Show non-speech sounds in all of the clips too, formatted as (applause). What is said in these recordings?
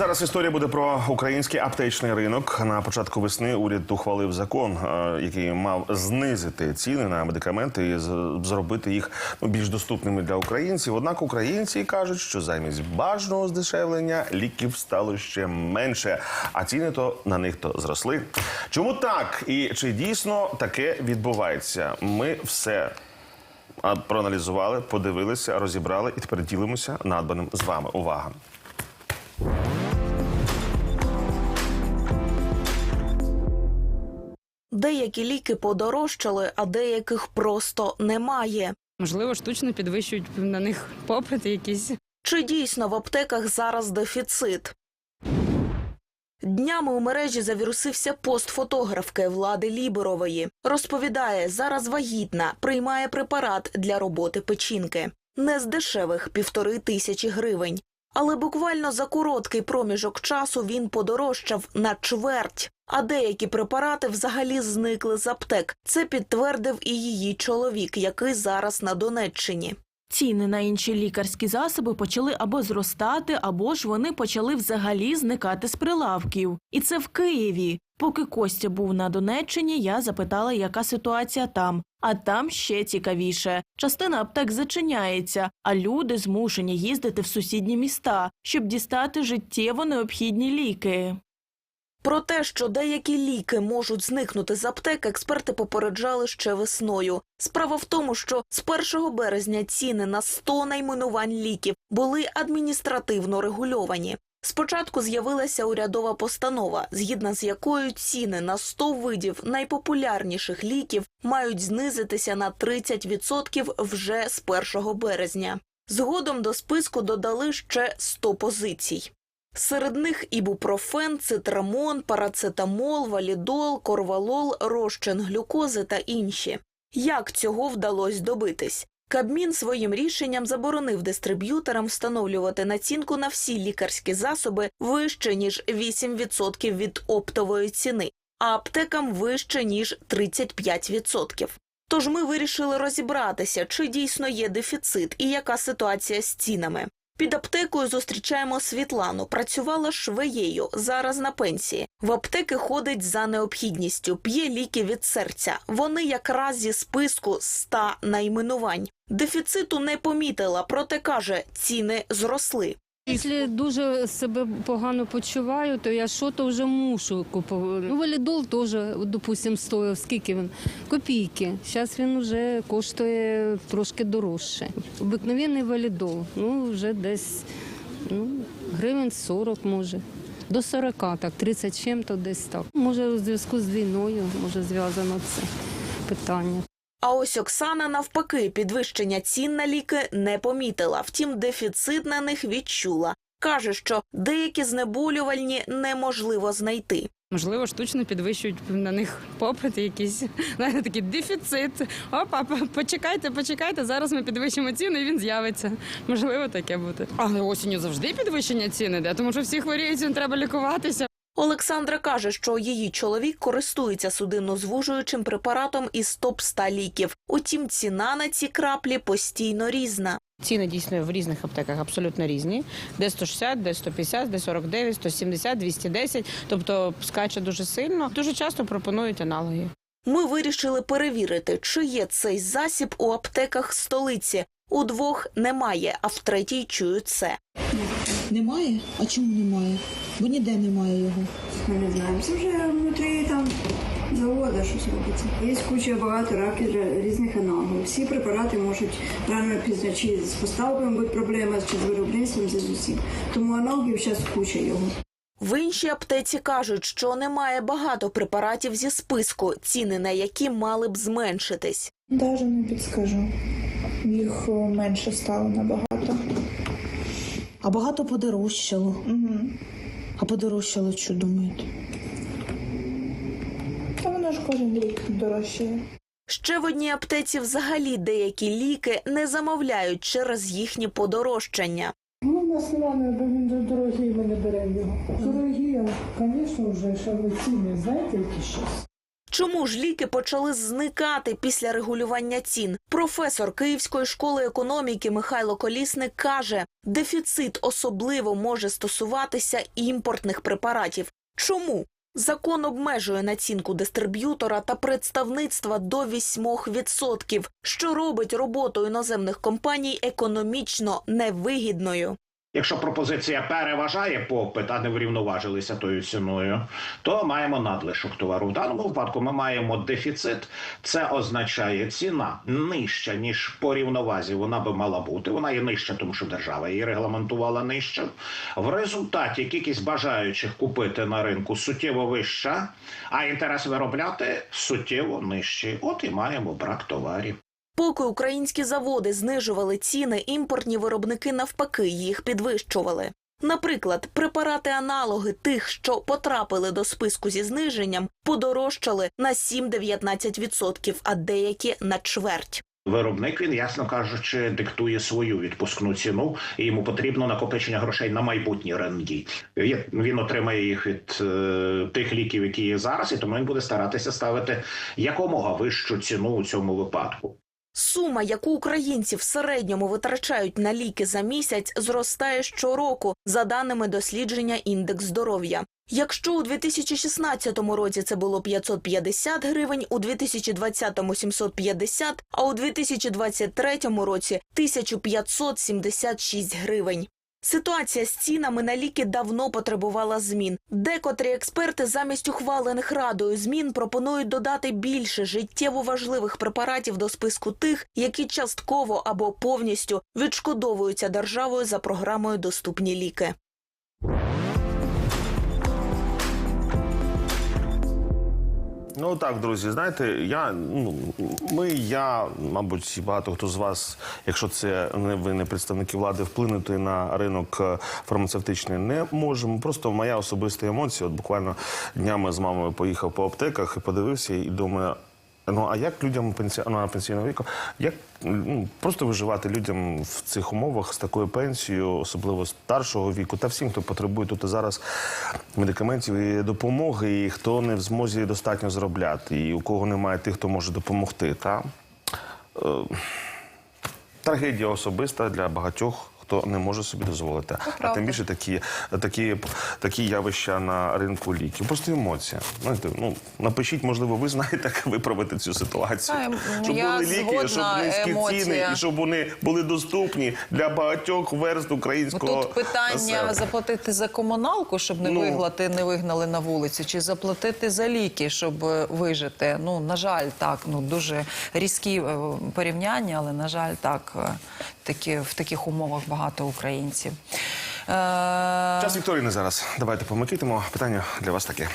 Зараз історія буде про український аптечний ринок. На початку весни уряд ухвалив закон, е, який мав знизити ціни на медикаменти і зробити їх ну, більш доступними для українців. Однак українці кажуть, що замість бажаного здешевлення ліків стало ще менше, а ціни то на них то зросли. Чому так? І чи дійсно таке відбувається? Ми все а, проаналізували, подивилися, розібрали і тепер ділимося надбаним з вами. Увага! Деякі ліки подорожчали, а деяких просто немає. Можливо, штучно підвищують на них попит якийсь. Чи дійсно в аптеках зараз дефіцит? Днями у мережі завірусився пост фотографки Влади Ліберової. Розповідає, зараз вагітна, приймає препарат для роботи печінки. Не з дешевих півтори тисячі гривень. Але буквально за короткий проміжок часу він подорожчав на чверть. А деякі препарати взагалі зникли з аптек. Це підтвердив і її чоловік, який зараз на Донеччині. Ціни на інші лікарські засоби почали або зростати, або ж вони почали взагалі зникати з прилавків. І це в Києві. Поки Костя був на Донеччині, я запитала, яка ситуація там. А там ще цікавіше. Частина аптек зачиняється, а люди змушені їздити в сусідні міста, щоб дістати життєво необхідні ліки. Про те, що деякі ліки можуть зникнути з аптек, експерти попереджали ще весною. Справа в тому, що з 1 березня ціни на 100 найменувань ліків були адміністративно регульовані. Спочатку з'явилася урядова постанова, згідно з якою ціни на 100 видів найпопулярніших ліків мають знизитися на 30% вже з 1 березня. Згодом до списку додали ще 100 позицій. Серед них ібупрофен, цитрамон, парацетамол, валідол, корвалол, розчин глюкози та інші. Як цього вдалося добитись? Кабмін своїм рішенням заборонив дистриб'юторам встановлювати націнку на всі лікарські засоби вище ніж 8% від оптової ціни, а аптекам вище ніж 35%. Тож ми вирішили розібратися, чи дійсно є дефіцит і яка ситуація з цінами. Під аптекою зустрічаємо Світлану. Працювала швеєю, зараз на пенсії. В аптеки ходить за необхідністю, п'є ліки від серця. Вони якраз зі списку 100 найменувань. Дефіциту не помітила, проте каже, ціни зросли. Якщо дуже себе погано почуваю, то я що то вже мушу купувати. Ну, валідол теж, от, допустим, стоїв, скільки він? Копійки. Зараз він вже коштує трошки дорожче. Обикновенний валідол, ну вже десь ну, гривень 40 може. До 40, так, 30 чим-то десь так. Може, у зв'язку з війною, може зв'язано це питання. А ось Оксана навпаки підвищення цін на ліки не помітила. Втім, дефіцит на них відчула. Каже, що деякі знеболювальні неможливо знайти. Можливо, штучно підвищують на них попит якийсь. (laughs) Знаєте, такий дефіцит. Опа, почекайте, почекайте. Зараз ми підвищимо ціну і він з'явиться. Можливо, таке буде. Але осінню завжди підвищення ціни йде, тому що всі хворіють, їм треба лікуватися. Олександра каже, що її чоловік користується судинно-звужуючим препаратом із топ-100 ліків. Утім, ціна на ці краплі постійно різна. Ціни дійсно в різних аптеках абсолютно різні. Де 160, де 150, де 49, 170, 210. Тобто скаче дуже сильно. Дуже часто пропонують аналоги. Ми вирішили перевірити, чи є цей засіб у аптеках столиці. У двох немає, а в третій чують це. Немає? А чому немає? Бо ніде немає його. Ми не знаємо. Це вже внутрі там заводу щось робиться. Є куча багато раків для різних аналогів. Всі препарати можуть рано пізно чи з поставками бути проблема, чи з виробництвом, чи з усім. Тому аналогів зараз куча його. В іншій аптеці кажуть, що немає багато препаратів зі списку, ціни на які мали б зменшитись. Даже не підскажу. Їх е, менше стало набагато. А багато подорожчало. Угу. А подорожчало, що думаєте? Та воно ж кожен рік дорожчає. Ще в одній аптеці взагалі деякі ліки не замовляють через їхнє подорожчання. Ну, у нас немає, бо він дорогий, ми не беремо його. Дорогі, звісно, вже ще ціни, знаєте, які щось. Чому ж ліки почали зникати після регулювання цін? Професор Київської школи економіки Михайло Колісник каже, дефіцит особливо може стосуватися імпортних препаратів. Чому? Закон обмежує націнку дистриб'ютора та представництва до 8%, що робить роботу іноземних компаній економічно невигідною. Якщо пропозиція переважає попит, а не врівноважилися тою ціною, то маємо надлишок товару. В даному випадку ми маємо дефіцит. Це означає ціна нижча ніж по рівновазі. Вона би мала бути. Вона є нижча, тому що держава її регламентувала нижче. В результаті кількість бажаючих купити на ринку суттєво вища, а інтерес виробляти суттєво нижчий. От і маємо брак товарів. Поки українські заводи знижували ціни, імпортні виробники навпаки їх підвищували. Наприклад, препарати-аналоги тих, що потрапили до списку зі зниженням, подорожчали на 7-19%, а деякі на чверть. Виробник він, ясно кажучи, диктує свою відпускну ціну, і йому потрібно накопичення грошей на майбутні ренді. Він- Він отримає їх від е, тих ліків, які є зараз, і тому він буде старатися ставити якомога вищу ціну у цьому випадку. Сума, яку українці в середньому витрачають на ліки за місяць, зростає щороку, за даними дослідження індекс здоров'я. Якщо у 2016 році це було 550 гривень, у 2020 – 750, а у 2023 році – 1576 гривень. Ситуація з цінами на ліки давно потребувала змін. Декотрі експерти замість ухвалених радою змін пропонують додати більше життєво важливих препаратів до списку тих, які частково або повністю відшкодовуються державою за програмою Доступні ліки. Ну так, друзі, знаєте, я ну ми, я, мабуть, багато хто з вас, якщо це не ви не представники влади, вплинути на ринок е, фармацевтичний не можемо. Просто моя особиста емоція. От буквально днями з мамою поїхав по аптеках і подивився, і думаю. Ну а як людям пенсі... ну, пенсійного віку, як ну, просто виживати людям в цих умовах з такою пенсією, особливо старшого віку, та всім, хто потребує тут і зараз медикаментів і допомоги, і хто не в змозі достатньо заробляти, і у кого немає тих, хто може допомогти. Та? Е, трагедія особиста для багатьох. Хто не може собі дозволити, а тим більше такі, такі, такі явища на ринку ліків. Просто емоція. Знаєте, ну напишіть, можливо, ви знаєте, як виправити цю ситуацію. Ем, щоб я були ліки, щоб низькі емоція. ціни, і щоб вони були доступні для багатьох верст українського тут питання населення. заплатити за комуналку, щоб не Ну. виглати, не вигнали на вулицю, чи заплатити за ліки, щоб е, вижити. Ну на жаль, так ну дуже різкі е, порівняння, але на жаль, так е, такі в таких умовах багато українців. Е, Час Вікторії зараз. Давайте помикитимо. Питання для вас таке.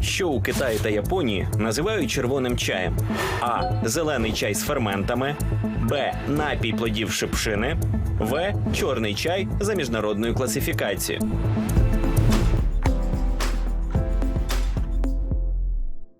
Що у Китаї та Японії називають червоним чаєм? А. Зелений чай з ферментами, Б. Напій плодів шипшини, В. Чорний чай за міжнародною класифікацією.